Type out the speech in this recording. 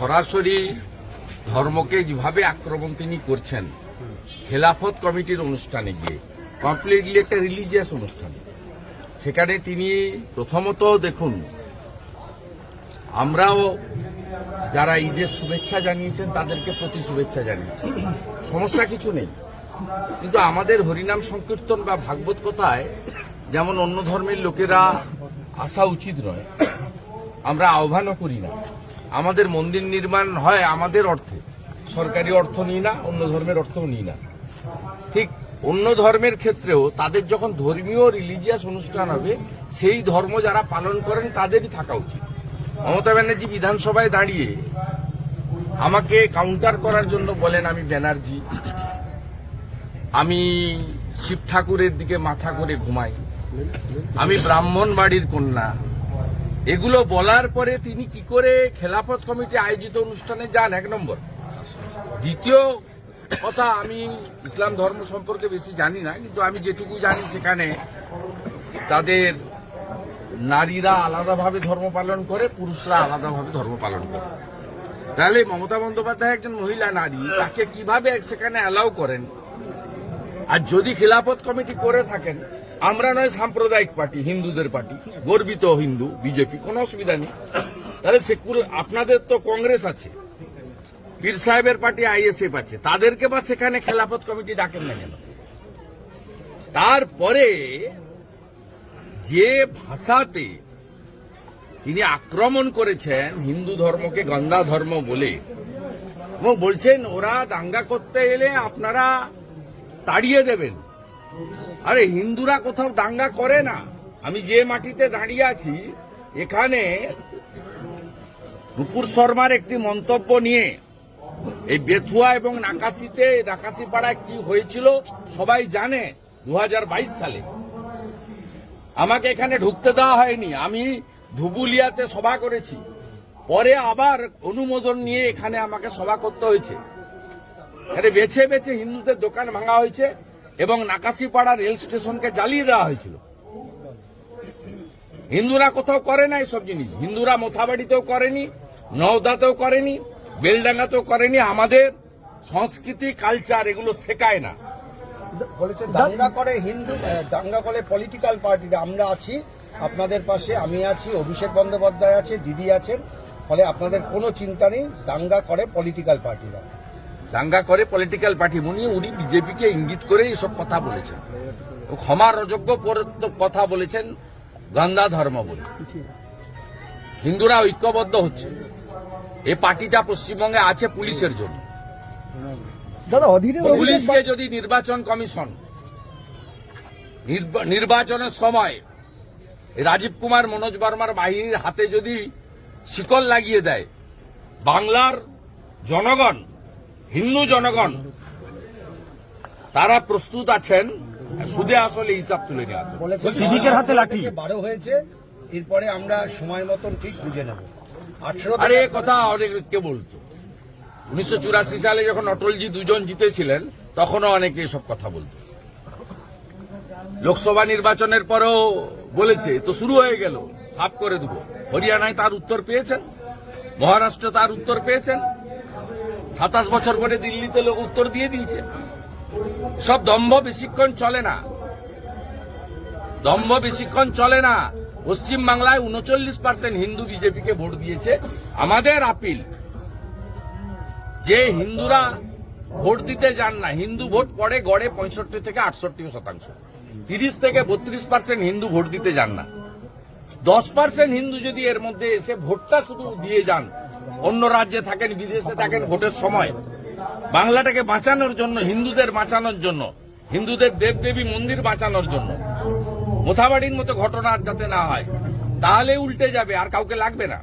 সরাসরি ধর্মকে যেভাবে আক্রমণ তিনি করছেন, খেলাফত কমিটির অনুষ্ঠানে গিয়ে কমপ্লিটলি একটা রিলিজিয়াস অনুষ্ঠান। সেখানে তিনি প্রথমত দেখুন, আমরাও যারা ঈদের শুভেচ্ছা জানিয়েছেন, তাদেরকে প্রতি শুভেচ্ছা জানিয়েছি। সমস্যা কিছু নেই। কিন্তু আমাদের হরিনাম সংকীর্তন বা ভাগবত কথায় যেমন অন্য ধর্মের লোকেরা আসা উচিত নয়, আমরা আহ্বানও করি না। আমাদের মন্দির নির্মাণ হয় আমাদের অর্থে। সরকারি অর্থ নিই না, অন্য ধর্মের অর্থও নিই না। ঠিক অন্য ধর্মের ক্ষেত্রেও তাদের যখন ধর্মীয় রিলিজিয়াস অনুষ্ঠান হবে, সেই ধর্ম যারা পালন করেন তাদেরই থাকা উচিত। মমতা ব্যানার্জি বিধানসভায় দাঁড়িয়ে আমাকে কাউন্টার করার জন্য বলেন, আমি ব্যানার্জি। আমি শিব ঠাকুরের দিকে মাথা করে ঘুমাই। আমি ব্রাহ্মণ বাড়ির কন্যা। এগুলো বলার পরে তিনি কি করে খেলাফত কমিটি আয়োজিত অনুষ্ঠানে যান? এক নম্বর। দ্বিতীয় কথা, আমি ইসলাম ধর্ম সম্পর্কে বেশি জানি না, কিন্তু আমি যেটুকু জানি সেখানে তাদের নারীরা আলাদাভাবে ধর্ম পালন করে, পুরুষরা আলাদাভাবে ধর্ম পালন করে। তাহলে মমতা বন্দ্যোপাধ্যায় একজন মহিলা নারী, তাকে কীভাবে সেখানে অ্যালাউ করেন? আর যদি খিলাফত কমিটি করে থাকেন আমরা নয় সাম্প্রদায়িক পার্টি, হিন্দুদের পার্টি, গর্বিত হিন্দু, বিজেপি, কোনো অসুবিধা নেই। তাহলে সেকুল, আপনাদের তো কংগ্রেস আছে, পীর সাহেবের পার্টি আইএসএফ আছে, তাদেরকে বা সেখানে খেলাফত কমিটি ডাকেন না কেন? তারপরে যে ভাষাতে তিনি আক্রমণ করেছেন হিন্দু ধর্মকে গন্ধা ধর্ম বলে, এবং বলছেন, ওরা দাঙ্গা করতে এলে আপনারা তাড়িয়ে দেবেন। আরে হিন্দুরা কোথাও দাঙ্গা করে না। আমি যে মাটিতে দাঁড়িয়ে আছি, এখানে নুপুর শর্মার একটি মন্তব্য নিয়ে এই বেথুয়া এবং নাকাশিতে নাকাশি পাড়ায় কি হয়েছিল সবাই জানে দু সালে। আমাকে এখানে ঢুকতে দেওয়া হয়নি। আমি ধুবুলিয়াতে সভা করেছি। পরে আবার অনুমোদন নিয়ে এখানে আমাকে সভা করতে হয়েছে। এখানে বেছে বেছে হিন্দুদের দোকান ভাঙা হয়েছে। এবং নাকাশিপাড়া রেল স্টেশনকে জ্বালিয়ে দেওয়া হয়েছিল। হিন্দুরা কোথাও করে না এসব জিনিস। হিন্দুরা মোথাবাড়িতেও করেনি, নওদাতেও করেনি, বেলডাঙ্গাতেও করেনি। আমাদের সংস্কৃতি কালচার এগুলো শেখায় না। বলেছে দাঙ্গা করে হিন্দু দাঙ্গা করে পলিটিক্যাল পার্টিরা আমরা আছি, আপনাদের পাশে, আমি আছি, অভিষেক বন্দ্যোপাধ্যায় আছে, দিদি আছেন। ফলে আপনাদের কোনো চিন্তা নেই, দাঙ্গা করে পলিটিক্যাল পার্টিরা দাঙ্গা করে পলিটিক্যাল পার্টি উনি উনি বিজেপিকে ইঙ্গিত করে এসব কথা বলেছেন। ক্ষমার অযোগ্য কথা বলেছেন গন্ধা ধর্ম বলে। হিন্দুরা ঐক্যবদ্ধ হচ্ছে। এই পার্টিটা পশ্চিমবঙ্গে আছে পুলিশের জন্য। পুলিশকে যদি নির্বাচন কমিশন নির্বা- নির্বাচনের সময় রাজীব কুমার মনোজ বর্মার বাহিনীর হাতে যদি শিকল লাগিয়ে দেয় বাংলার জনগণ হিন্দু জনগণ তারা প্রস্তুত আছেন সুদে আসলে হিসাব তুলে সিভিকের হাতে লাঠি। বারো হয়েছে এরপরে আমরা সময় মতন ঠিক বুঝে নেব। আঠেরো আরে এ কথা অনেক কে বলতো? উনিশশো চুরাশি সালে যখন অটলজি দুজন জিতেছিলেন তখনও অনেকে এসব কথা বলতো। লোকসভা নির্বাচনের পরেও বলেছে তো শুরু হয়ে গেল সাফ করে দেব। হরিয়ানায় তার উত্তর পেয়েছেন মহারাষ্ট্র তার উত্তর পেয়েছেন সাতাশ বছর পরে দিল্লিতে লোক উত্তর দিয়ে দিয়েছে। সব দম্ভ বেশিক্ষণ চলে না। দম্ভ বেশিক্ষণ চলে না। পশ্চিম বাংলায় উনচল্লিশ পার্সেন্ট হিন্দু বিজেপিকে ভোট দিয়েছে। আমাদের আপিল, যে হিন্দুরা ভোট দিতে যান না, হিন্দু ভোট পড়ে গড়ে পঁয়ষট্টি থেকে আটষট্টি শতাংশ। তিরিশ থেকে বত্রিশ পার্সেন্ট হিন্দু ভোট দিতে যান না। দশ পার্সেন্ট হিন্দু যদি এর মধ্যে এসে ভোটটা শুধু দিয়ে যান অন্য রাজ্যে থাকেন, বিদেশে থাকেন, ভোটের সময়। বাংলাটাকে বাঁচানোর জন্য, হিন্দুদের বাঁচানোর জন্য, হিন্দুদের দেবদেবী মন্দির বাঁচানোর জন্য। মোথাবাড়ির মতো ঘটনা যাতে না হয়, তাহলে উল্টে যাবে, আর কাউকে লাগবে না।